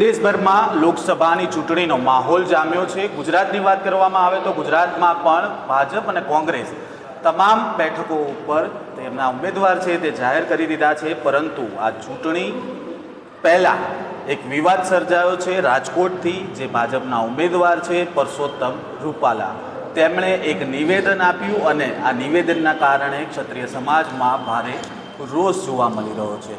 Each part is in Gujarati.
દેશભરમાં લોકસભાની ચૂંટણીનો માહોલ જામ્યો છે. ગુજરાતની વાત કરવામાં આવે તો ગુજરાતમાં પણ ભાજપ અને કોંગ્રેસ તમામ બેઠકો ઉપર તેમના ઉમેદવાર છે તે જાહેર કરી દીધા છે. પરંતુ આ ચૂંટણી પહેલાં એક વિવાદ સર્જાયો છે. રાજકોટથી જે ભાજપના ઉમેદવાર છે પરસોત્તમ રૂપાલા, તેમણે એક નિવેદન આપ્યું અને આ નિવેદનના કારણે ક્ષત્રિય સમાજમાં ભારે રોષ જોવા મળી રહ્યો છે.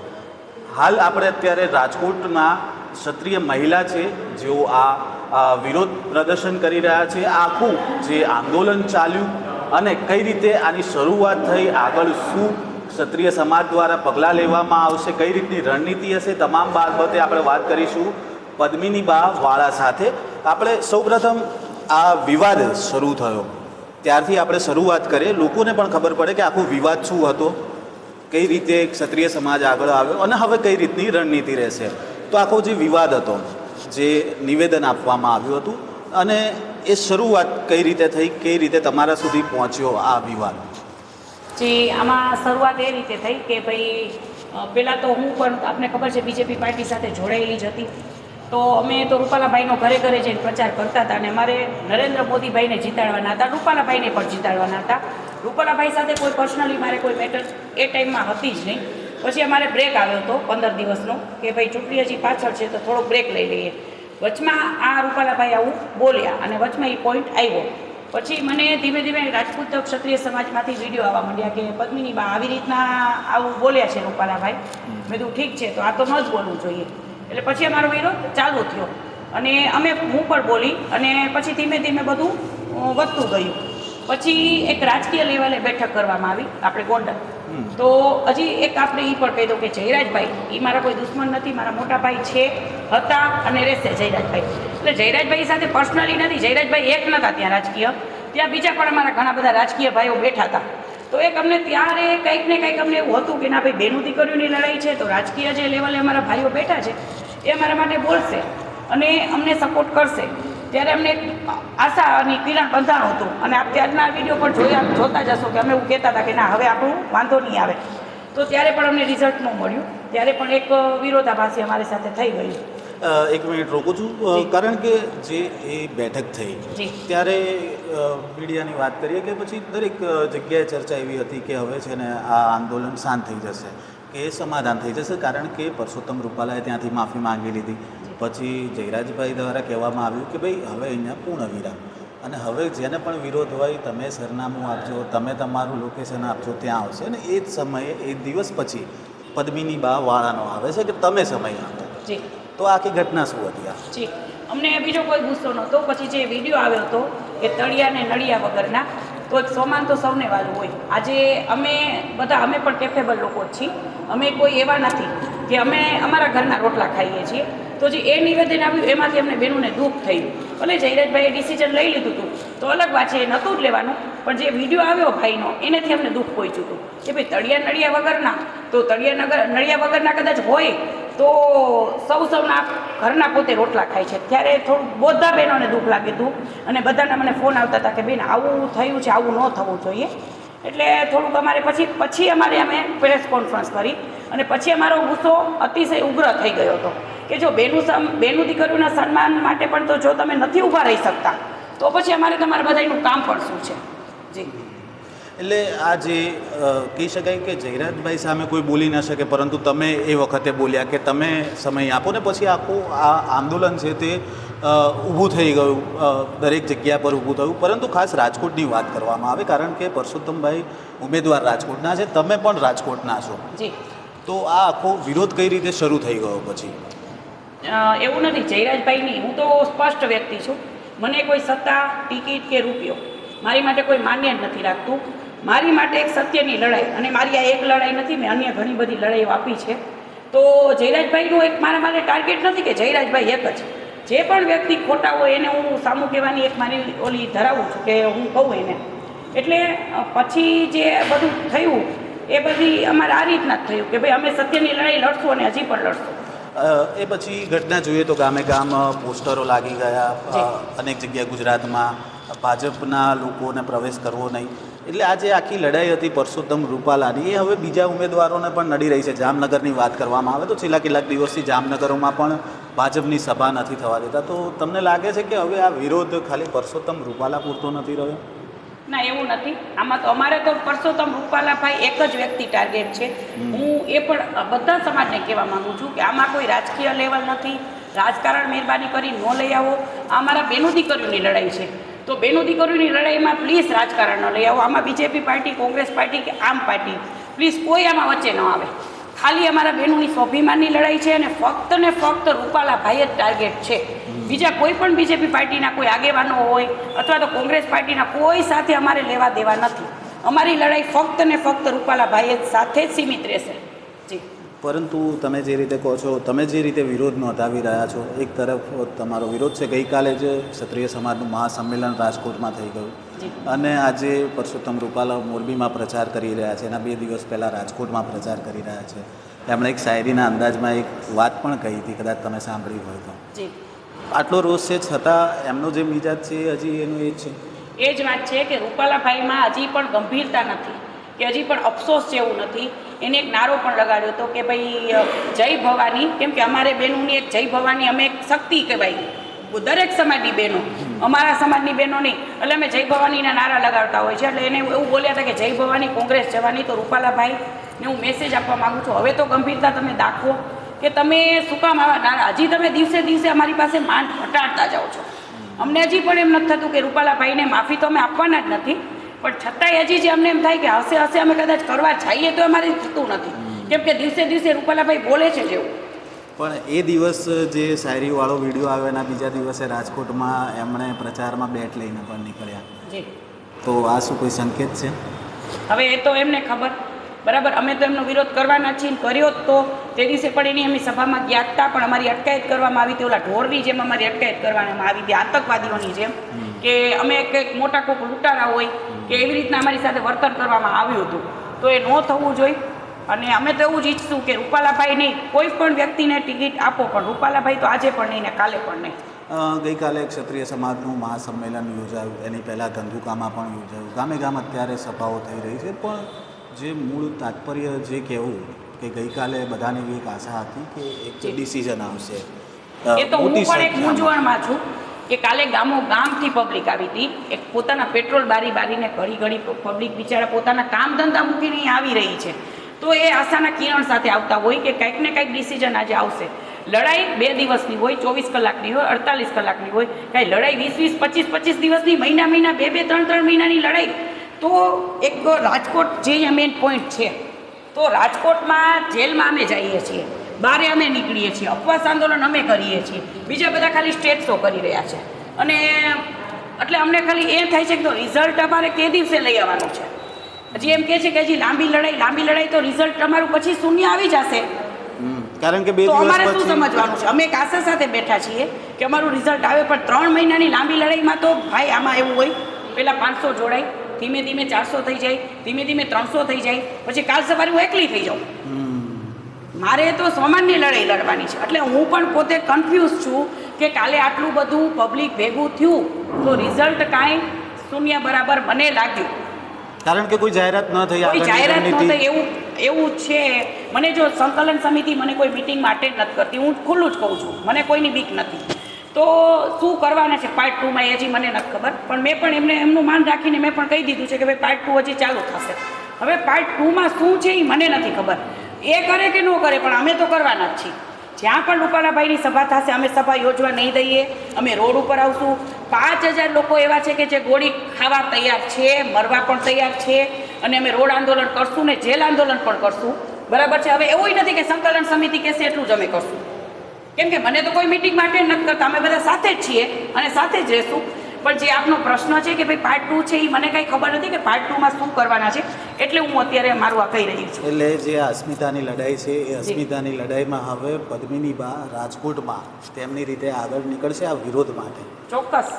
હાલ આપણે અત્યારે રાજકોટના ક્ષત્રિય મહિલા છે, જેઓ આ વિરોધ પ્રદર્શન કરી રહ્યા છે. આખું જે આંદોલન ચાલ્યું અને કઈ રીતે આની શરૂઆત થઈ, આગળ શું ક્ષત્રિય સમાજ દ્વારા પગલાં લેવામાં આવશે, કઈ રીતની રણનીતિ હશે, તમામ બાબતે આપણે વાત કરીશું પદ્મિની બા વાળા સાથે. આપણે સૌપ્રથમ આ વિવાદ શરૂ થયો. ત્યારથી આપણે શરૂઆત કરીએ. લોકોને પણ ખબર પડે કે આખો વિવાદ શું હતો. કઈ રીતે ક્ષત્રિય સમાજ આગળ આવ્યો અને હવે કઈ રીતની રણનીતિ રહેશે? તો આખો જે વિવાદ હતો, જે નિવેદન આપવામાં આવ્યું હતું અને એ શરૂઆત કઈ રીતે થઈ, કઈ રીતે તમારા સુધી પહોંચ્યો આ વિવાદ? જે આમાં શરૂઆત એ રીતે થઈ કે ભાઈ પહેલાં તો હું પણ આપને ખબર છે, બીજેપી પાર્ટી સાથે જોડાયેલી જ હતી. તો અમે તો રૂપાલાભાઈનો ઘરે ઘરે જઈને પ્રચાર કરતા હતા અને મારે નરેન્દ્ર મોદીભાઈને જીતાડવાના હતા, રૂપાલાભાઈને પણ જીતાડવાના હતા. રૂપાલાભાઈ સાથે કોઈ પર્સનલી મારે કોઈ મેટર એ ટાઈમમાં હતી જ નહીં. પછી અમારે બ્રેક આવ્યો હતો પંદર દિવસનો, કે ભાઈ ચૂંટણી હજી પાછળ છે તો થોડો બ્રેક લઈ લઈએ. વચમાં આ રૂપાલાભાઈ આવું બોલ્યા અને વચમાં એ પોઈન્ટ આવ્યો. પછી મને ધીમે ધીમે રાજપૂત ક્ષત્રિય સમાજમાંથી વીડિયો આવવા માંડ્યા કે પદ્મિની બા આવી રીતના આવું બોલ્યા છે રૂપાલાભાઈ. મેં કીધું ઠીક છે, તો આ તો ન જ બોલવું જોઈએ. એટલે પછી અમારો વિરોધ ચાલુ થયો. અને અમે હું પણ બોલી અને પછી ધીમે ધીમે બધું વધતું ગયું. પછી એક રાજકીય લેવલે બેઠક કરવામાં આવી આપણે ગોંડલ. તો હજી એક આપણે એ પણ કહી દઉં કે જયરાજભાઈ એ મારા કોઈ દુશ્મન નથી મારા મોટા ભાઈ છે હતા અને રહેશે જયરાજભાઈ. એટલે જયરાજભાઈ સાથે પર્સનલી નથી જયરાજભાઈ એક નહોતા ત્યાં રાજકીય. ત્યાં બીજા પણ અમારા ઘણા બધા રાજકીય ભાઈઓ બેઠા હતા. તો એક અમને ત્યારે કંઈક ને કંઈક અમને એવું હતું કે ના ભાઈ, બેનું દીકરીઓની લડાઈ છે, તો રાજકીય જે લેવલે અમારા ભાઈઓ બેઠા છે, એ અમારા માટે બોલશે અને અમને સપોર્ટ કરશે. ત્યારે અમને એક આશા અને કિરણ બંધાણ હતું. અને આપ ત્યારના વીડિયો પણ જોયા, જોતા જશો કે અમે એવું કહેતા હતા કે ના, હવે આપણું વાંધો નહીં આવે. તો ત્યારે પણ અમને રિઝલ્ટ ન મળ્યું. ત્યારે પણ એક વિરોધાભાસી અમારી સાથે થઈ ગયું. એક મિનિટ રોકું છું. કારણ કે જે એ બેઠક થઈ ત્યારે મીડિયાની વાત કરીએ કે પછી દરેક જગ્યાએ ચર્ચા એવી હતી કે હવે છે ને આ આંદોલન શાંત થઈ જશે કે સમાધાન થઈ જશે કારણ કે પરસોત્તમ રૂપાલાએ ત્યાંથી માફી માંગી લીધી. પછી જયરાજભાઈ દ્વારા કહેવામાં આવ્યું કે ભાઈ હવે અહીંયા પૂર્ણ વિરામ અને હવે જેને પણ વિરોધ હોય તમે સરનામું આપજો તમે તમારું લોકેશન આપજો ત્યાં આવશે. અને એ જ સમયે એ દિવસ પછી પદ્મિની બા વાળાનો આવે છે કે તમે સમય આપો. તો આખી ઘટના શું હતી અમને બીજો કોઈ ગુસ્સો નહોતો. પછી જે વીડિયો આવ્યો હતો કે તળિયા ને નળિયા વગરના, તો સોમાન તો સૌને વાલું હોય. આજે અમે બધા, અમે પણ કેપેબલ લોકો છીએ. અમે કોઈ એવા નથી કે અમે અમારા ઘરના રોટલા ખાઈએ છીએ. તો જે એ નિવેદન આવ્યું, એમાંથી અમને બેનુને દુઃખ થયું. ભલે જયરાજભાઈએ ડિસિઝન લઈ લીધું હતું, તો અલગ વાત છે, એ નહોતું જ લેવાનું. પણ જે વીડિયો આવ્યો ભાઈનો, એનાથી અમને દુઃખ પહોંચ્યું હતું કે ભાઈ તળિયા નળિયા વગરના, તો તળિયા નગર, નળિયા વગરના કદાચ હોય તો સૌ સૌના ઘરના પોતે રોટલા ખાય છે. ત્યારે થોડું બધા બહેનોને દુઃખ લાગ્યું હતું. અને બધાના મને ફોન આવતા હતા કે, બેન, આવું થયું છે, આવું ન થવું જોઈએ. એટલે થોડુંક અમારે પછી પછી અમારે અમે પ્રેસ કોન્ફરન્સ કરી. અને પછી અમારો ગુસ્સો અતિશય ઉગ્ર થઈ ગયો હતો. કે જો બેનું સમ, બેનું દીકરીઓના સન્માન માટે પણ તો જો તમે નથી ઊભા રહી શકતા, તો પછી અમારે તમારા બધાનું કામ પણ શું છે? જી. એટલે આ જે કહી શકાય કે જયરાજભાઈ સામે કોઈ બોલી ન શકે પરંતુ તમે એ વખતે બોલ્યા કે તમે સમય આપો ને પછી આખું આ આંદોલન છે તે ઊભું થઈ ગયું દરેક જગ્યા પર ઊભું થયું. પરંતુ ખાસ રાજકોટની વાત કરવામાં આવે કારણ કે પરસોત્તમભાઈ ઉમેદવાર રાજકોટના છે તમે પણ રાજકોટના છો. તો આ આખો વિરોધ કઈ રીતે શરૂ થઈ ગયો પછી? એવું નથી જયરાજભાઈની હું તો સ્પષ્ટ વ્યક્તિ છું. મને કોઈ સત્તા ટિકિટ કે રૂપિયો મારી માટે કોઈ માન્ય જ નથી રાખતું. મારી માટે એક સત્યની લડાઈ અને મારી આ એક લડાઈ નથી મેં અન્ય ઘણી બધી લડાઈઓ આપી છે. તો જયરાજભાઈનું એક મારા માટે ટાર્ગેટ નથી કે જયરાજભાઈ એક જ. જે પણ વ્યક્તિ ખોટા હોય એને હું સામું કહેવાની એક મારી ઓલી ધરાવું છું કે હું કહું એને. એટલે પછી જે બધું થયું એ બધી અમારે આ રીતના જ થયું કે ભાઈ અમે સત્યની લડાઈ લડશું અને હજી પણ લડશું. એ પછી ઘટના જોઈએ તો ગામે ગામ પોસ્ટરો લાગી ગયા અનેક જગ્યાએ ગુજરાતમાં ભાજપના લોકોને પ્રવેશ કરવો નહીં. એટલે આ જે આખી લડાઈ હતી પરસોત્તમ રૂપાલાની એ હવે બીજા ઉમેદવારોને પણ નડી રહી છે. જામનગરની વાત કરવામાં આવે તો છેલ્લા કેટલાક દિવસથી જામનગરોમાં પણ ભાજપની સભા નથી થવા દેતા. તો તમને લાગે છે કે હવે આ વિરોધ ખાલી પરસોત્તમ રૂપાલા પૂરતો નથી રહ્યો? ના એવું નથી. આમાં તો અમારે તો પરસોત્તમ રૂપાલાભાઈ એક જ વ્યક્તિ ટાર્ગેટ છે. હું એ પણ બધા સમાજને કહેવા માગું છું કે આમાં કોઈ રાજકીય લેવલ નથી. રાજકારણ મહેરબાની કરી ન લઈ આવો. આ અમારા બેનું દીકરીઓની લડાઈ છે. તો બેનો દીકરીઓની લડાઈમાં પ્લીઝ રાજકારણ ન લઈ આવો. આમાં બીજેપી પાર્ટી, કોંગ્રેસ પાર્ટી કે આમ પાર્ટી પ્લીઝ કોઈ આમાં વચ્ચે ન આવે. ખાલી અમારા બહેનોની સ્વાભિમાનની લડાઈ છે અને ફક્ત ને ફક્ત રૂપાલાભાઈ જ ટાર્ગેટ છે. બીજા કોઈ પણ બીજેપી પાર્ટીના કોઈ આગેવાનો હોય અથવા તો કોંગ્રેસ પાર્ટીના કોઈ સાથે અમારે લેવા દેવા નથી. અમારી લડાઈ ફક્ત ને ફક્ત રૂપાલાભાઈ જ સાથે જ સીમિત રહેશે. જી. પરંતુ તમે જે રીતે કહો છો તમે જે રીતે વિરોધ નોંધાવી રહ્યા છો એક તરફ તમારો વિરોધ છે ગઈકાલે જ ક્ષત્રિય સમાજનું મહાસંમેલન રાજકોટમાં થઈ ગયું. અને આજે પરસોત્તમ રૂપાલા મોરબીમાં પ્રચાર કરી રહ્યા છે એના બે દિવસ પહેલાં રાજકોટમાં પ્રચાર કરી રહ્યા છે. એમણે એક શાયરીના અંદાજમાં એક વાત પણ કહી હતી કદાચ તમે સાંભળી હોય તો. આટલો રોષ છે છતાં એમનો જે મિજાજ છે હજી એનું એ જ છે. એ જ વાત છે કે રૂપાલાભાઈમાં હજી પણ ગંભીરતા નથી કે હજી પણ અફસોસ જેવું નથી. એને એક નારો પણ લગાડ્યો હતો કે ભાઈ જય ભવાની. કેમ કે અમારે બહેનોની એક જય ભવાની અમે એક શક્તિ કહેવાય. દરેક સમાજની બહેનો અમારા સમાજની બહેનો એટલે અમે જય ભવાનીના નારા લગાડતા હોય છે. એટલે એને એવું બોલ્યા હતા કે જય ભવાની, કોંગ્રેસ જવાની. તો રૂપાલાભાઈ ને હું મેસેજ આપવા માગું છું. હવે તો ગંભીરતા તમે દાખવો કે તમે શું કામ આવા નારા? હજી તમે દિવસે દિવસે અમારી પાસે માંડ ઘટાડતા જાઓ છો. અમને હજી પણ એમ નથી થતું કે રૂપાલાભાઈને માફી તો અમે આપવાના જ નથી. પણ છતાંય હજી જે અમને એમ થાય કે હશે હશે અમે કદાચ કરવા જઈએ તો અમારે થતું નથી. કેમ કે દિવસે દિવસે રૂપાલાભાઈ બોલે છે જેવું. પણ એ દિવસ જે શાયરીવાળો વીડિયો આવ્યો એના બીજા દિવસે રાજકોટમાં એમણે પ્રચારમાં બેટ લઈને પણ નીકળ્યા. જી. તો આ શું કોઈ સંકેત છે? હવે એ તો એમને ખબર. બરાબર અમે તો એમનો વિરોધ કરવાના છીએ કર્યો તો. તે દિવસે પણ એની અમે સભામાં ગયા હતા પણ અમારી અટકાયત કરવામાં આવી હતી. ઓલા ઢોરની જેમ અમારી અટકાયત કરવામાં આવી હતી આતંકવાદીઓની જેમ. કે અમે કંઈક મોટા કોઈક લૂંટારા હોય કે એવી રીતના અમારી સાથે વર્તન કરવામાં આવ્યું હતું. તો એ ન થવું જોઈએ અને અમે તો એવું જ ઈચ્છશું કે રૂપાલાભાઈ નહીં કોઈ પણ વ્યક્તિને ટિકિટ આપો પણ રૂપાલાભાઈ તો આજે પણ નહીં ને કાલે પણ નહીં. ગઈકાલે ક્ષત્રિય સમાજનું મહાસંમેલન યોજાયું. એની પહેલાં ધંધુકામાં પણ યોજાયું. ગામે ગામ અત્યારે સભાઓ થઈ રહી છે. પણ જે મૂળ તાત્પર્ય જે કહેવું કે ગઈકાલે બધાની એક આશા હતી કે એક ડિસિઝન આવશે. એ તો હું પણ એક મૂંઝવણમાં છું. કે કાલે ગામો ગામથી પબ્લિક આવી હતી. એક પોતાના પેટ્રોલ બારી બારીને ઘડી ઘડી પબ્લિક બિચારા પોતાના કામ ધંધા મૂકીને આવી રહી છે. તો એ આશાના કિરણ સાથે આવતા હોય કે કંઈક ને કંઈક ડિસિઝન આજે આવશે. લડાઈ બે દિવસની હોય, ચોવીસ કલાકની હોય, અડતાલીસ કલાકની હોય, કાંઈ લડાઈ વીસ વીસ, પચીસ પચીસ દિવસની, મહિના મહિના, બે બે, ત્રણ ત્રણ મહિનાની લડાઈ. તો એક રાજકોટ જે મેઇન પોઈન્ટ છે. તો રાજકોટમાં જેલમાં અમે જઈએ છીએ. બારે અમે નીકળીએ છીએ. અપવાસ આંદોલન અમે કરીએ છીએ. બીજા બધા ખાલી સ્ટેટ શો કરી રહ્યા છે. અને એટલે અમને ખાલી એ થાય છે કે તો રિઝલ્ટ અમારે કે દિવસે લઈ આવવાનું છે. હજી એમ કે છે કે હજી લાંબી લડાઈ લાંબી લડાઈ તો રિઝલ્ટ અમારું પછી શૂન્ય આવી જશે. કારણ કે બે અમારે શું સમજવાનું છે? અમે એક આશા સાથે બેઠા છીએ કે અમારું રિઝલ્ટ આવે પણ ત્રણ મહિનાની લાંબી લડાઈમાં તો ભાઈ આમાં એવું હોય પહેલાં પાંચસો જોડાય ધીમે ધીમે ચારસો થઈ જાય ધીમે ધીમે ત્રણસો થઈ જાય પછી કાલ સવારે હું એકલી થઈ જાઉં. મારે તો સોમાનની લડાઈ લડવાની છે. એટલે હું પણ પોતે કન્ફ્યુઝ છું કે કાલે આટલું બધું પબ્લિક ભેગું થયું તો રિઝલ્ટ કાંઈ શૂન્ય બરાબર મને લાગ્યું. કારણ કે કોઈ જાહેરાત ન થઈ કોઈ જાહેરાત ન થઈ એવું એવું છે. મને જો સંકલન સમિતિ મને કોઈ મિટિંગમાં અટેન્ડ નથી કરતી. હું ખુલ્લું જ કહું છું. મને કોઈની બીક નથી. તો શું કરવાના છે? પાર્ટ ટુમાં એ હજી મને નથી ખબર. પણ મેં પણ એમને એમનું માન રાખીને મેં પણ કહી દીધું છે કે ભાઈ પાર્ટ ટુ હજી ચાલુ થશે. હવે પાર્ટ ટુમાં શું છે એ મને નથી ખબર. એ કરે કે ન કરે, પણ અમે તો કરવાના જ છીએ. જ્યાં પણ રૂપાલાભાઈની સભા થશે, અમે સભા યોજવા નહીં દઈએ. અમે રોડ ઉપર આવશું. પાંચ હજાર લોકો એવા છે કે જે ગોળી ખાવા તૈયાર છે, મરવા પણ તૈયાર છે, અને અમે રોડ આંદોલન કરશું ને જેલ આંદોલન પણ કરશું. બરાબર છે? હવે એવું નથી કે સંકલન સમિતિ કહેશે એટલું જ અમે કરશું. કેમ કે મને તો કોઈ મિટિંગ માટે નથી કરતા. અમે બધા સાથે જ છીએ અને સાથે જ રહેશું. પણ જે આપનો પ્રશ્ન છે કે ભાઈ પાર્ટ ટુ છે એ મને કાંઈ ખબર નથી કે પાર્ટ ટુમાં શું કરવાના છે એટલે હું અત્યારે મારું આ કહી રહી છું. એટલે જે અસ્મિતાની લડાઈ છે એ અસ્મિતાની લડાઈમાં હવે પદ્મિની બા રાજકોટમાં તેમની રીતે આગળ નીકળશે આ વિરોધ માટે. ચોક્કસ.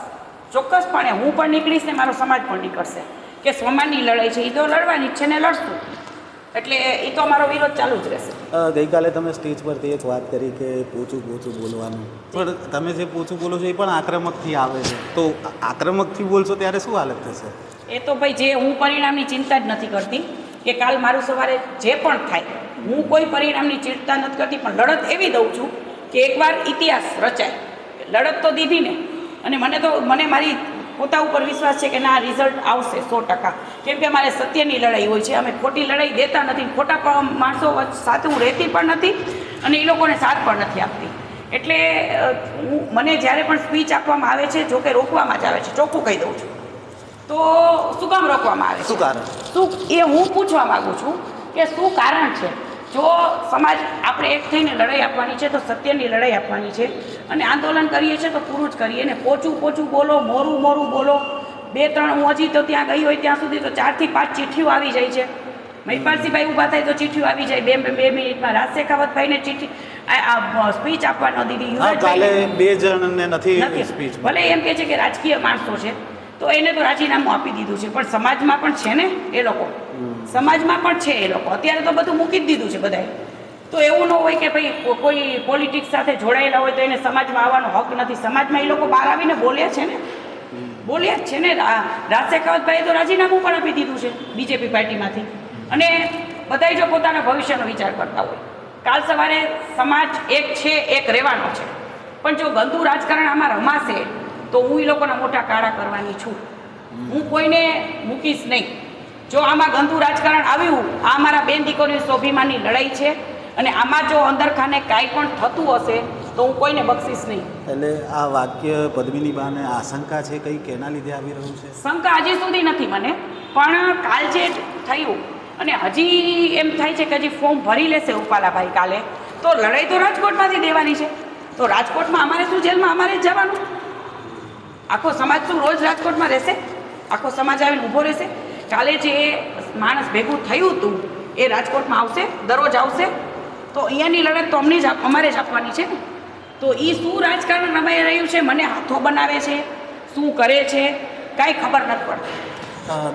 ચોક્કસપણે હું પણ નીકળીશ ને મારો સમાજ પણ નીકળશે. કે સ્વમાનની લડાઈ છે એ તો લડવાની જ છે ને લડશું. એટલે એ તો અમારો વિરોધ ચાલુ જ રહેશે. ગઈકાલે તમે સ્ટેજ પરથી એક વાત કરી કે પોચું પોચું બોલવાનું. પણ તમે જે પોચું બોલો છો એ પણ આક્રમકથી આવે છે. તો આક્રમકથી બોલશો ત્યારે શું હાલત થશે? એ તો ભાઈ જે હું પરિણામની ચિંતા જ નથી કરતી કે કાલ મારું સવારે જે પણ થાય હું કોઈ પરિણામની ચિંતા નથી કરતી પણ લડત એવી દઉં છું કે એકવાર ઇતિહાસ રચાય. લડત તો દીધી ને અને મને તો મને મારી પોતા ઉપર વિશ્વાસ છે કે ના રિઝલ્ટ આવશે સો ટકા. કેમ કે અમારે સત્યની લડાઈ હોય છે. અમે ખોટી લડાઈ દેતા નથી. ખોટા માણસો સાથે હું રહેતી પણ નથી અને એ લોકોને સાથ પણ નથી આપતી. એટલે હું મને જ્યારે પણ સ્પીચ આપવામાં આવે છે જો કે રોકવામાં જ આવે છે. ચોખ્ખું કહી દઉં છું. તો શું કામ રોકવામાં આવે છે? શું કારણ? શું એ હું પૂછવા માગું છું કે શું કારણ છે? જો સમાજ આપણે એક થઈને લડાઈ આપવાની છે તો સત્યની લડાઈ આપવાની છે. અને આંદોલન કરીએ છીએ તો પૂરું જ કરીએ. ને પોચું પોચું બોલો મોરું મોરું બોલો. બે ત્રણ હું હજી તો ત્યાં ગઈ હોય ત્યાં સુધી તો ચારથી પાંચ ચિઠ્ઠીઓ આવી જાય છે. મહિપાલસિંહભાઈ ઊભા થાય તો ચિઠ્ઠીઓ આવી જાય. બે બે મિનિટમાં રાજ શેખાવતભાઈને ચિઠ્ઠી સ્પીચ આપવા ન દીધી કાલે બે જણને નથી નથી. સ્પીચ ભલે એમ કહે છે કે રાજકીય માણસો છે તો એને તો રાજીનામું આપી દીધું છે. પણ સમાજમાં પણ છે ને એ લોકો. સમાજમાં પણ છે એ લોકો. અત્યારે તો બધું મૂકી જ દીધું છે બધાએ. તો એવું ન હોય કે ભાઈ કોઈ પોલિટિક્સ સાથે જોડાયેલા હોય તો એને સમાજમાં આવવાનો હક નથી. સમાજમાં એ લોકો બહાર આવીને બોલ્યા છે ને? બોલ્યા જ છે ને. રાજ શેખાવતભાઈએ તો રાજીનામું પણ આપી દીધું છે બીજેપી પાર્ટીમાંથી. અને બધાય જો પોતાના ભવિષ્યનો વિચાર કરતા હોય. કાલ સવારે સમાજ એક છે, એક રહેવાનો છે. પણ જો ગંદુ રાજકારણ આમાં રમાશે, તો હું એ લોકોના મોટા કાળા કરવાની છું. હું કોઈને મૂકીશ નહીં. જો આમાં ગંદુ રાજકારણ આવ્યું આ મારા બેન દીકરીની સ્વાભિમાનની લડાઈ છે અને આમાં જો અંદરખાને કાંઈ પણ થતું હશે તો હું કોઈને બક્ષીશ નહીં. એટલે આ વાક્ય પદ્મિની બાને આશંકા છે કઈ કેના લીધે આવી રહ્યું છે? શંકા હજી સુધી નથી મને પણ કાલ જે થયું અને હજી એમ થાય છે કે હજી ફોર્મ ભરી લેશે ઉપાલાભાઈ કાલે તો લડાઈ તો રાજકોટમાંથી દેવાની છે. તો રાજકોટમાં અમારે શું જેલમાં અમારે જ જવાનું? આખો સમાજ શું રોજ રાજકોટમાં રહેશે? આખો સમાજ આવીને ઊભો રહેશે? કાલે જે માણસ ભેગું થયું હતું એ રાજકોટમાં આવશે દરરોજ આવશે તો અહીંયાની લડત તો અમને જ અમારે જ આપવાની છે ને? તો એ શું રાજકારણ રમાઈ રહ્યું છે મને હાથો બનાવે છે શું કરે છે કાંઈ ખબર નથી પડતી.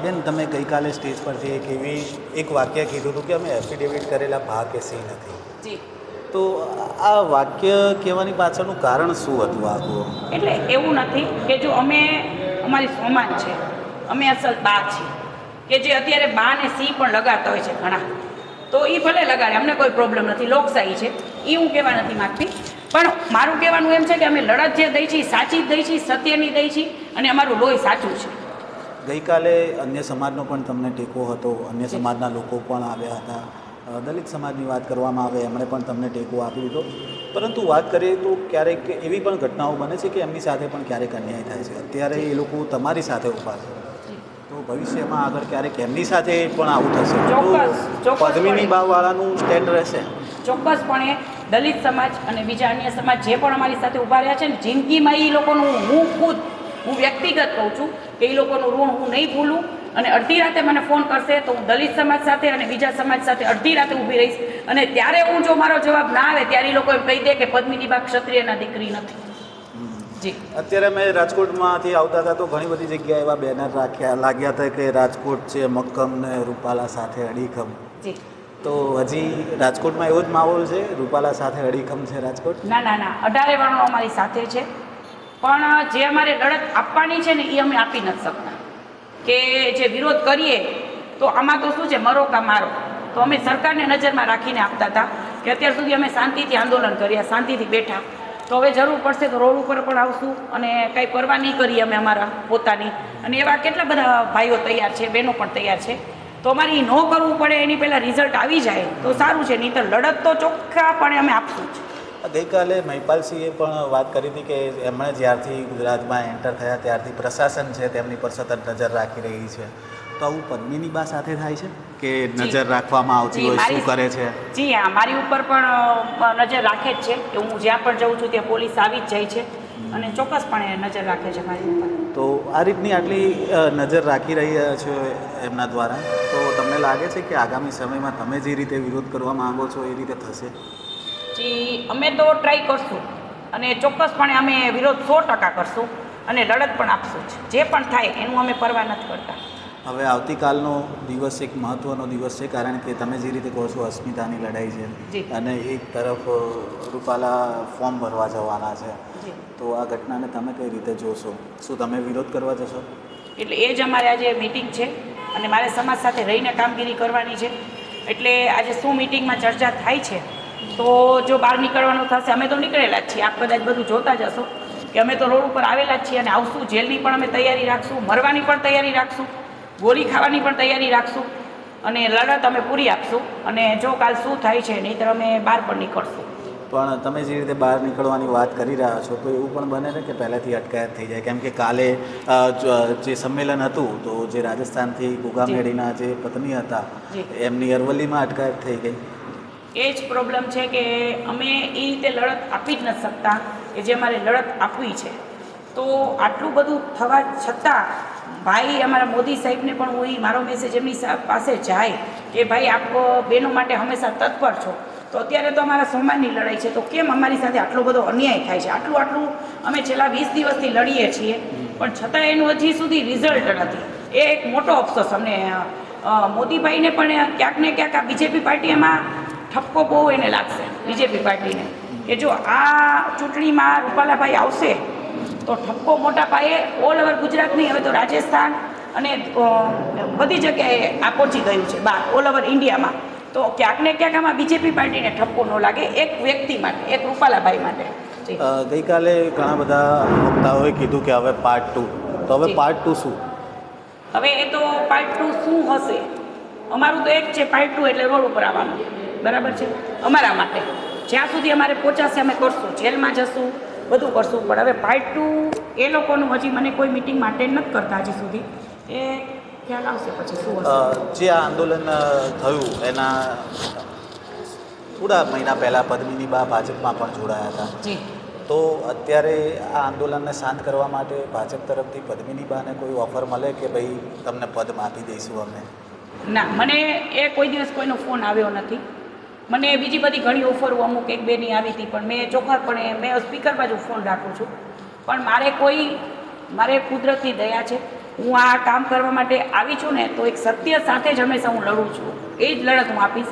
બેન તમે ગઈકાલે સ્ટેજ પરથી એક એવી એક વાક્ય કીધું હતું કે અમે એફિડેવિટ કરેલા ભાગ કે સી નથી જી. તો આ વાક્ય કહેવાની પાછળનું કારણ શું હતું આખું એટલે એવું નથી કે જો અમે અમારી સોમાન છે અમે અસલ બા છીએ. કે જે અત્યારે બા ને સી પણ લગાડતા હોય છે ઘણા. તો એ ભલે લગાડે, અમને કોઈ પ્રોબ્લેમ નથી, લોકશાહી છે. એ હું કહેવા નથી માગતી. પણ મારું કહેવાનું એમ છે કે અમે લડત જે દઈ છીએ સાચી જ દઈ છીએ સત્યની દઈ છીએ અને અમારું લોહી સાચું છે. ગઈકાલે અન્ય સમાજનો પણ તમને ટેકો હતો, અન્ય સમાજના લોકો પણ આવ્યા હતા. દલિત સમાજની વાત કરવામાં આવે, એમણે પણ તમને ટેકો આપી દીધો. પરંતુ વાત કરીએ તો ક્યારેક એવી પણ ઘટનાઓ બને છે કે એમની સાથે પણ ક્યારેક અન્યાય થાય છે. અત્યારે એ લોકો તમારી સાથે ઊભા છે. ભવિષ્યમાં આગળ ક્યારેક એમની સાથે પણ આવું થશે. પદ્મિની બાવવાળાનું સ્ટેન્ડ રહેશે. ચોક્કસપણે દલિત સમાજ અને બીજા અન્ય સમાજ જે પણ અમારી સાથે ઊભા રહ્યા છે ને જિંદગીમાં એ લોકોનું હું ખુદ હું વ્યક્તિગત કહું છું કે એ લોકોનું ઋણ હું નહીં ભૂલું અને અડધી રાતે મને ફોન કરશે તો હું દલિત સમાજ સાથે અને બીજા સમાજ સાથે અડધી રાતે ઊભી રહીશ અને ત્યારે હું જો મારો જવાબ ના આવે ત્યારે એ લોકો એમ કહી દે કે પદ્મિની બા ક્ષત્રિયના દીકરી નથી. અત્યારે અમે રાજકોટમાંથી આવતા હતા તો ઘણી બધી જગ્યાએ એવા બેનર રાખ્યા લાગ્યા હતા કે રાજકોટ છે મક્કમ ને રૂપાલા સાથે અડીખમ. જી. તો હજી રાજકોટમાં એવો જ માહોલ છે રૂપાલા સાથે અડીખમ છે રાજકોટ? ના ના ના. અઢારે વર્ણો અમારી સાથે છે. પણ જે અમારે લડત આપવાની છે ને એ અમે આપી નથી શકતા. કે જે વિરોધ કરીએ તો આમાં તો શું છે? મરો કા મારો? તો અમે સરકારને નજરમાં રાખીને આપતા હતા કે અત્યાર સુધી અમે શાંતિથી આંદોલન કર્યા શાંતિથી બેઠા. તો હવે જરૂર પડશે તો રોડ ઉપર પણ આવશું અને કંઈ પરવા નહીં કરીએ અમે અમારા પોતાની. અને એવા કેટલા બધા ભાઈઓ તૈયાર છે, બહેનો પણ તૈયાર છે. તો અમારે એ ન કરવું પડે, એની પહેલાં રિઝલ્ટ આવી જાય, તો સારું છે નહીં તો લડત તો ચોખ્ખાપણે અમે આપશું જ. ગઈકાલે મહિપાલસિંહે પણ વાત કરી હતી કે એમણે જ્યારથી ગુજરાતમાં એન્ટર થયા ત્યારથી પ્રશાસન છે, તેમની પર સતત નજર રાખી રહી છે. તો આવું પદ્મિની બા સાથે થાય છે? કે નજર રાખવામાં આવતી હોય શું કરે છે? જી હા મારી ઉપર પણ નજર રાખે જ છે કે હું જ્યાં પણ જઉં છું ત્યાં પોલીસ આવી જ જાય છે અને ચોક્કસપણે નજર રાખે છે મારી ઉપર. તો આ રીતની આટલી નજર રાખી રહ્યા છો એમના દ્વારા. તો તમને લાગે છે કે આગામી સમયમાં તમે જે રીતે વિરોધ કરવા માંગો છો એ રીતે થશે? જી અમે તો ટ્રાય કરશું અને ચોક્કસપણે અમે વિરોધ સો ટકા કરશું અને લડત પણ આપશું જે પણ થાય એનું અમે પરવા નથી કરતા. હવે આવતીકાલનો દિવસ એક મહત્ત્વનો દિવસ છે કારણ કે તમે જે રીતે કહો છો અસ્મિતાની લડાઈ છે. અને એક તરફ રૂપાલા ફોર્મ ભરવા જવાના છે. તો આ ઘટનાને તમે કઈ રીતે જોશો? શું તમે વિરોધ કરવા જશો? એટલે એ જ અમારે આજે મિટિંગ છે અને મારે સમાજ સાથે રહીને કામગીરી કરવાની છે. એટલે આજે શું મિટિંગમાં ચર્ચા થાય છે તો જો બહાર નીકળવાનું થશે અમે તો નીકળેલા જ છીએ. આપ કદાચ બધું જોતા જ હશો કે અમે તો રોડ ઉપર આવેલા જ છીએ અને આવશું. જેલની પણ અમે તૈયારી રાખશું મરવાની પણ તૈયારી રાખશું. ગોળી ખાવાની પણ તૈયારી રાખશું અને લડત અમે પૂરી આપશું અને જો કાલ શું થાય છે નહીંતર અમે બહાર પણ નીકળશું. પણ તમે જે રીતે બહાર નીકળવાની વાત કરી રહ્યા છો તો એવું પણ બને ને કે પહેલાંથી અટકાયત થઈ જાય? કેમ કે કાલે જે સંમેલન હતું તો જે રાજસ્થાનથી ગુગામેડીના જે. પત્ની હતા એમની અરવલ્લીમાં અટકાયત થઈ ગઈ. એ જ પ્રોબ્લેમ છે કે અમે એ રીતે લડત આપી જ નથી શકતા કે જે અમારે લડત આપવી છે. તો આટલું બધું થવા છતાં ભાઈ અમારા મોદી સાહેબને પણ હું મારો મેસેજ એમની પાસે જાય કે ભાઈ આપ બહેનો માટે હંમેશા તત્પર છો. તો અત્યારે તો અમારા સોમાનની લડાઈ છે. તો કેમ અમારી સાથે આટલો બધો અન્યાય થાય છે? આટલું આટલું અમે છેલ્લા વીસ દિવસથી લડીએ છીએ. પણ છતાં એનું હજી સુધી રિઝલ્ટ નથી. એ એક મોટો અફસોસ અમને મોદીભાઈને પણ ક્યાંક ને ક્યાંક આ બીજેપી પાર્ટી એમાં ઠપકો બહુ એને લાગશે. બીજેપી પાર્ટીને. કે જો આ ચૂંટણીમાં રૂપાલાભાઈ આવશે તો ઠપકો મોટા પાયે ઓલ ઓવર ગુજરાત નહીં હવે તો રાજસ્થાન અને બધી જગ્યાએ આ પહોંચી ગયું છે બહાર ઓલ ઓવર ઇન્ડિયામાં. તો ક્યાંક ને ક્યાંક આમાં બીજેપી પાર્ટીને ઠપકો ન લાગે એક વ્યક્તિ માટે એક રૂપાલાભાઈ માટે. ગઈકાલે ઘણા બધા વક્તાઓએ કીધું કે હવે પાર્ટ ટુ તો હવે પાર્ટ ટુ શું? હવે એ તો પાર્ટ ટુ શું હશે? અમારું તો એક છે પાર્ટ ટુ એટલે રોડ ઉપર આવવાનું. બરાબર છે? અમારા માટે. જ્યાં સુધી અમારે પહોંચાશે અમે કરશું. જેલમાં જશું બધું કરશું. પણ હવે પાર્ટ ટુ એ લોકોનું હજી મને કોઈ મિટિંગ અટેન્ડ નથી કરતા હજી સુધી. એ ખ્યાલ આવશે પછી શું હશે. જે આ આંદોલન થયું એના થોડા મહિના પહેલાં પદ્મિની બા ભાજપમાં પણ જોડાયા હતા. જી. તો અત્યારે આ આંદોલનને શાંત કરવા માટે ભાજપ તરફથી પદ્મિની બાને કોઈ ઓફર મળે કે ભાઈ તમને પદ આપી દઈશું અમે? ના મને એ કોઈ દિવસ કોઈનો ફોન આવ્યો નથી. મને બીજી બધી ઘણી ઓફરો અમુક એક બેની આવી હતી, પણ મેં ચોખ્ખાપણે મેં સ્પીકર બાજુ ફોન રાખું છું. પણ મારે કોઈ, મારે કુદરતની દયા છે. હું આ કામ કરવા માટે આવી છું ને, તો એક સત્ય સાથે જ હંમેશા હું લડું છું. એ જ લડત હું આપીશ.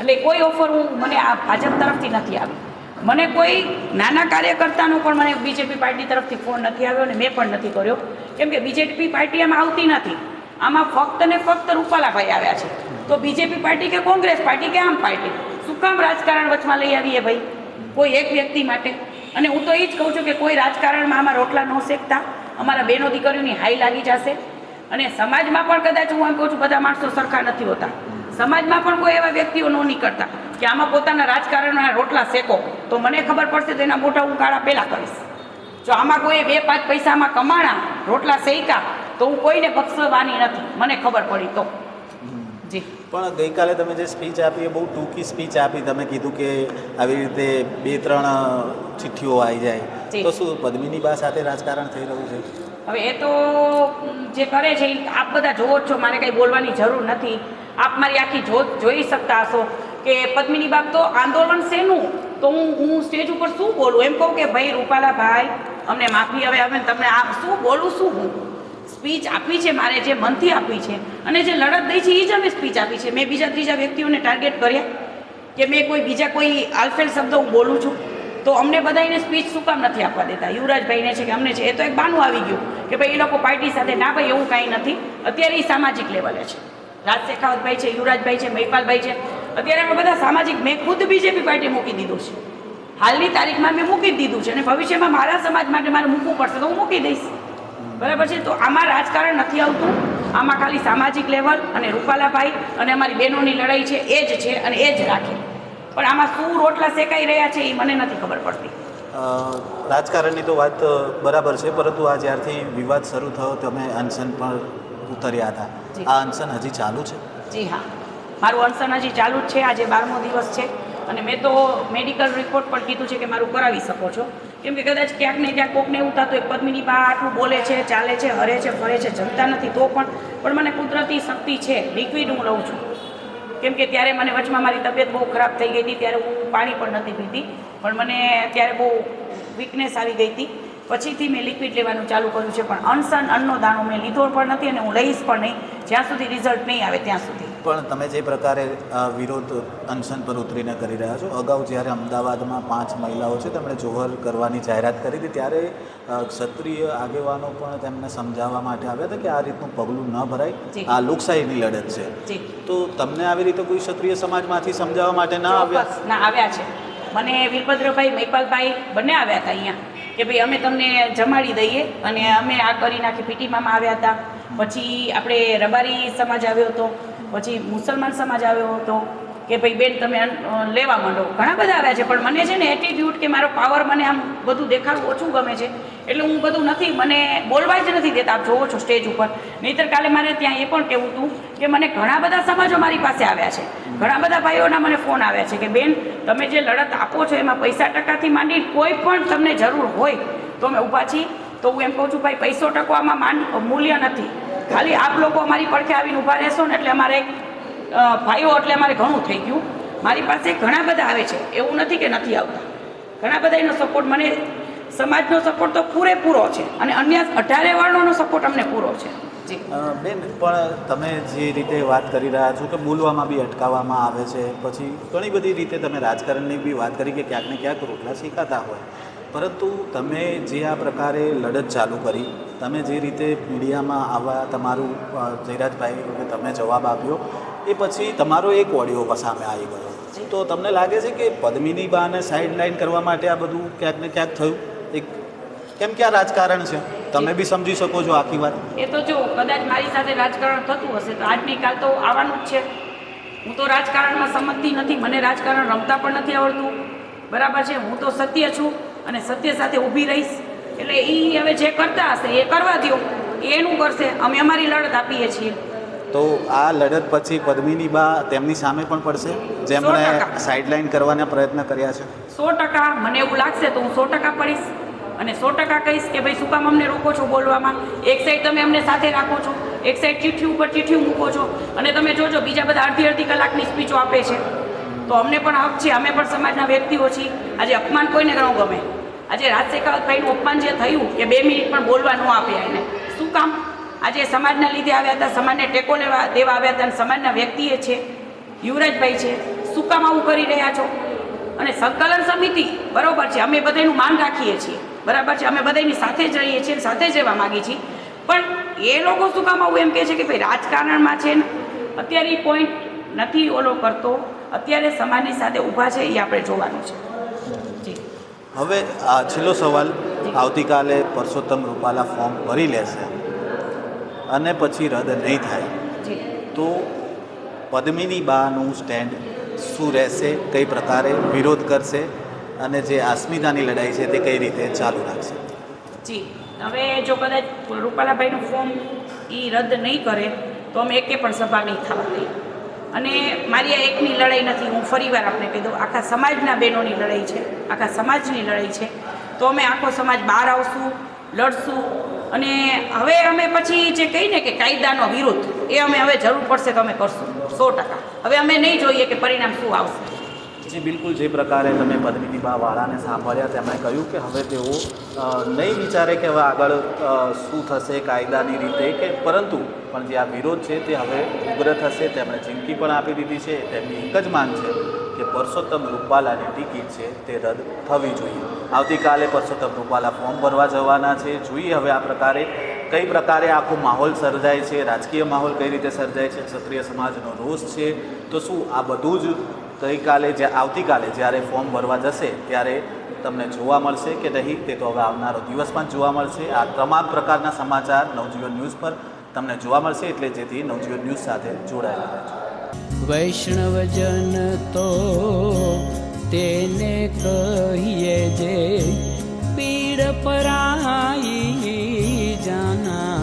એટલે કોઈ ઓફર હું મને આ ભાજપ તરફથી નથી આવી. મને કોઈ નાના કાર્યકર્તાનો પણ મને બીજેપી પાર્ટી તરફથી ફોન નથી આવ્યો અને મેં પણ નથી કર્યો. કેમ કે બીજેપી પાર્ટી આમાં આવતી નથી. આમાં ફક્ત ને ફક્ત રૂપાલાભાઈ આવ્યા છે. તો બીજેપી પાર્ટી કે કોંગ્રેસ પાર્ટી કે આમ પાર્ટી? શું કામ રાજકારણ વચમાં લઈ આવીએ ભાઈ? કોઈ એક વ્યક્તિ માટે. અને હું તો એ જ કહું છું કે કોઈ રાજકારણમાં આમાં રોટલા ન શેકતા. અમારા બેનો દીકરીઓની હાઈ લાગી જશે. અને સમાજમાં પણ કદાચ હું એમ કહું છું, બધા માણસો સરખા નથી હોતા. સમાજમાં પણ કોઈ એવા વ્યક્તિઓ ન નીકળતા કે આમાં પોતાના રાજકારણના રોટલા શેકો. તો મને ખબર પડશે તેના મોટા હું કાળા પહેલાં કરીશ. જો આમાં કોઈ બે પાંચ પૈસામાં કમાણા, રોટલા શેકા તો હું કોઈને બક્ષવાની નથી. મને ખબર પડી તો. જી. પણ ગઈકાલે તમે જે સ્પીચ આપી એ બહુ ટૂંકી સ્પીચ આપી. તમે કીધું કે આવી રીતે બે ત્રણ ચિઠ્ઠીઓ આવી જાય. તો શું પદ્મિની બા સાથે રાજકારણ થઈ રહ્યું છે? હવે એ તો જે કરે છે આપ બધા જોવો જ છો મારે કંઈ બોલવાની જરૂર નથી. આપ મારી આખી જોત જોઈ શકતા હશો કે પદ્મિની બાપ તો આંદોલન શેનું? તો હું હું સ્ટેજ ઉપર શું બોલું? એમ કહું કે ભાઈ રૂપાલા ભાઈ અમને માફી હવે અમે તમને આ શું બોલું શું હું? સ્પીચ આપી છે, મારે જે મનથી આપી છે, અને જે લડત દઈ છે એ જ અમે સ્પીચ આપી છે. મેં બીજા ત્રીજા વ્યક્તિઓને ટાર્ગેટ કર્યા કે મેં કોઈ બીજા કોઈ આલફેલ શબ્દ હું બોલું છું, તો અમને બધાને સ્પીચ શું કામ નથી આપવા દેતા? યુવરાજભાઈને છે કે અમને છે? એ તો એક બાનું આવી ગયું કે ભાઈ એ લોકો પાર્ટી સાથે, ના ભાઈ, એવું કાંઈ નથી. અત્યારે એ સામાજિક લેવલે છે. રાજ શેખાવતભાઈ છે, યુવરાજભાઈ છે, મહિપાલભાઈ છે. અત્યારે અમે બધા સામાજિક, મેં ખુદ બીજેપી પાર્ટી મૂકી દીધું છે. હાલની તારીખમાં મેં મૂકી દીધું છે અને ભવિષ્યમાં મારા સમાજ માટે મારે મૂકવું પડશે તો હું મૂકી દઈશ. બરાબર છે? તો આમાં રાજકારણ નથી આવતું. આમાં ખાલી સામાજિક લેવલ અને રૂપાલાભાઈ અને અમારી બહેનોની લડાઈ છે એ જ છે અને એ જ રાખે. પણ આમાં શું રોટલા શેકાઈ રહ્યા છે એ મને નથી ખબર પડતી. રાજકારણની તો વાત બરાબર છે પરંતુ આ જ્યારથી વિવાદ શરૂ થયો તમે અનશન પર ઉતર્યા હતા. આ અનશન હજી ચાલુ છે? જી હા. મારું અનશન હજી ચાલુ જ છે આજે બારમો દિવસ છે. અને મેં તો મેડિકલ રિપોર્ટ પણ કીધું છે કે મારું કરાવી શકો છો. કેમ કે કદાચ ક્યાંક ને ક્યાંક કોકને એવું થતું હોય પદ્મિની બા આટલું બોલે છે, ચાલે છે, હરે છે, ફરે છે, જમતા નથી, તો પણ પણ મને કુદરતી શક્તિ છે લિક્વિડ હું લઉં છું. કેમ કે ત્યારે મને વચમાં મારી તબિયત બહુ ખરાબ થઈ ગઈ હતી, ત્યારે હું પાણી પણ નથી પીતી, પણ મને ત્યારે બહુ વીકનેસ આવી ગઈ હતી. પછીથી મેં લિક્વિડ લેવાનું ચાલુ કર્યું છે, પણ અનસન અન્નનો દાણો મેં લીધો પણ નથી અને હું લઈશ પણ નહીં. જ્યાં સુધી રિઝલ્ટ નહીં આવે ત્યાં સુધી. પણ તમે જે પ્રકારે વિરોધ અનશન પર ઉતરીને કરી રહ્યા છો અગાઉ જ્યારે અમદાવાદમાં પાંચ મહિલાઓ છે તેમણે જોહર કરવાની જાહેરાત કરી હતી ત્યારે ક્ષત્રિય આગેવાનો પણ તેમને સમજાવવા માટે આવ્યા હતા કે આ રીતનું પગલું ન ભરાય આ લોકશાહીની લડત છે. તો તમને આવી રીતે કોઈ ક્ષત્રિય સમાજમાંથી સમજાવવા માટે ના આવ્યા? ના આવ્યા છે. મને વીરભદ્રભાઈ મહિપાલભાઈ બંને આવ્યા હતા અહીંયા કે ભાઈ અમે તમને જમાડી દઈએ અને અમે આ કરી નાખી પીટીમાં આવ્યા હતા. પછી આપણે રબારી સમાજ આવ્યો હતો પછી મુસલમાન સમાજ આવ્યો હતો કે ભાઈ બેન તમે લેવા માંડો. ઘણા બધા આવ્યા છે, પણ મને છે ને એટીટ્યૂડ કે મારો પાવર મને આમ બધું દેખાડવું ઓછું ગમે છે. એટલે હું બધું નથી, મને બોલવા જ નથી દેતા. આપ જોવો છો સ્ટેજ ઉપર. નહીંતર કાલે મારે ત્યાં એ પણ કહેવું હતું કે મને ઘણા બધા સમાજો મારી પાસે આવ્યા છે. ઘણા બધા ભાઈઓના મને ફોન આવ્યા છે કે, બેન, તમે જે લડત આપો છો, એમાં પૈસા ટકાથી માંડી કોઈ પણ તમને જરૂર હોય, તો અમે ઊભા છીએ. તો હું એમ કહું છું, ભાઈ, પૈસો ટકવામાં માન મૂલ્ય નથી. ખાલી આપ લોકો અમારી પડખે આવીને ઊભા રહેશો ને એટલે અમારે ફાયો એટલે અમારે ઘણું થઈ ગયું. મારી પાસે ઘણા બધા આવે છે, એવું નથી કે નથી આવતા. ઘણા બધા એનો સપોર્ટ મને સમાજનો સપોર્ટ તો પૂરેપૂરો છે અને અન્ય અઢારે વર્ણોનો સપોર્ટ અમને પૂરો છે. બેન, પણ તમે જે રીતે વાત કરી રહ્યા છો કે બોલવામાં બી અટકાવવામાં આવે છે, પછી ઘણી બધી રીતે તમે રાજકારણની બી વાત કરી કે ક્યાંક ને ક્યાંક રોટલા શીખાતા હોય. પરંતુ તમે જે આ પ્રકારે લડત ચાલુ કરી તમે જે રીતે મીડિયામાં આવા તમારું જયરાજભાઈ તમે જવાબ આપ્યો એ પછી તમારો એક ઓડિયો સામે આવી ગયો. તો તમને લાગે છે કે પદ્મિની બાને સાઈડ લાઈન કરવા માટે આ બધું ક્યાંક ને ક્યાંક થયું? એક કેમ કે આ રાજકારણ છે? તમે બી સમજી શકો છો આખી વાત. એ તો જો કદાચ મારી સાથે રાજકારણ થતું હશે તો આજની કાલ તો આવવાનું જ છે. હું તો રાજકારણમાં સમજતી નથી મને રાજકારણ રમતા પણ નથી આવડતું. બરાબર છે હું તો સત્ય છું. અને સત્ય સાથે ઊભી રહીશ. એટલે એ હવે જે કરતા હશે એ કરવા દો એનું કરશે. અમે અમારી લડત આપીએ છીએ. તો આ લડત પછી પદ્મિની બા તેમની સામે પણ પડશે જેમણે. સાઇડલાઇન કરવાના પ્રયત્ન કર્યા છે? સો ટકા. મને એવું લાગશે તો હું સો ટકા પડીશ. અને સો ટકા કહીશ કે ભાઈ શું કામ અમને રોકો છો બોલવામાં. એક સાઈડ તમે અમને સાથે રાખો છો. એક સાઈડ ચીઠી ઉપર ચીઠી મૂકો છો. અને તમે જોજો બીજા બધા અડધી અડધી કલાકની સ્પીચો આપે છે. તો અમને પણ હક છે. અમે પણ સમાજના વ્યક્તિઓ છીએ. આજે અપમાન કોઈને ન ગમે. આજે રાજ શેખાવતભાઈનું અપમાન જે થયું કે બે મિનિટ પણ બોલવા ન આપે એને. શું કામ? આજે સમાજના લીધે આવ્યા હતા, સમાજને ટેકો લેવા, દેવા આવ્યા હતા અને સમાજના વ્યક્તિએ છે, યુવરાજભાઈ છે. શું કામ આવું કરી રહ્યા છો? અને સંકલન સમિતિ, બરાબર છે, અમે બધાનું માન રાખીએ છીએ. બરાબર છે, અમે બધાની સાથે જ રહીએ છીએ સાથે જ રહેવા માગીએ છીએ. પણ એ લોકો શું કામ આવું એમ કહે છે કે ભાઈ રાજકારણમાં છે ને, અત્યારે પોઈન્ટ નથી ઓલો કરતો. અત્યારે સમાજની સાથે ઊભા છે, એ આપણે જોવાનું છે. હવે આ છેલ્લો સવાલ આવતીકાલે પરસોત્તમ રૂપાલા ફોર્મ ભરી લેશે અને પછી રદ નહીં થાય તો પદ્મિની બાનું સ્ટેન્ડ શું રહેશે કઈ પ્રકારે વિરોધ કરશે અને જે આસ્મિતાની લડાઈ છે તે કઈ રીતે ચાલુ રાખશે? જી. હવે જો કદાચ રૂપાલાભાઈનું ફોર્મ એ રદ નહીં કરે તો અમે એકે પણ સભા નહીં થવા દઈએ. અને મારી આ એકની લડાઈ નથી. હું ફરીવાર આપને કહી દઉં, આખા સમાજના બહેનોની લડાઈ છે. આખા સમાજની લડાઈ છે. તો અમે આખો સમાજ બહાર આવશું, લડશું. અને હવે અમે પછી જે કહીને કે કાયદાનો વિરોધ, એ અમે હવે જરૂર પડશે તો અમે કરશું. સો ટકા. હવે અમે નહીં જોઈએ કે પરિણામ શું આવશે. જી, બિલકુલ જે પ્રકારે તમે પદ્મિનીબાવાળાને સાંભળ્યા તેમણે કહ્યું કે હવે તેઓ નહીં વિચારે કે હવે આગળ શું થશે કાયદાની રીતે કે પરંતુ પણ જે આ વિરોધ છે તે હવે ઉગ્ર થશે. તેમણે ચીમકી પણ આપી દીધી છે. તેમની એક જ માંગ છે કે પરસોત્તમ રૂપાલાની ટિકિટ છે તે રદ થવી જોઈએ. આવતીકાલે પરસોત્તમ રૂપાલા ફોર્મ ભરવા જવાના છે. જોઈએ હવે આ પ્રકારે કઈ પ્રકારે આખો માહોલ સર્જાય છે, રાજકીય માહોલ કઈ રીતે સર્જાય છે, ક્ષત્રિય સમાજનો રોષ છે. તો શું આ બધું જ ગઈકાલે જે આવતીકાલે જ્યારે ફોર્મ ભરવા જશે ત્યારે તમને જોવા મળશે કે નહીં, તે તો હવે આવનારો દિવસ પણ જોવા મળશે. આ તમામ પ્રકારના સમાચાર નવજીવન ન્યૂઝ પર તમને જોવા મળશે, એટલે જેથી નવજીવન ન્યૂઝ સાથે જોડાયેલા રહેજો. વૈષ્ણવજન તો તેને કહીએ જે પીડ પરાઈ જાના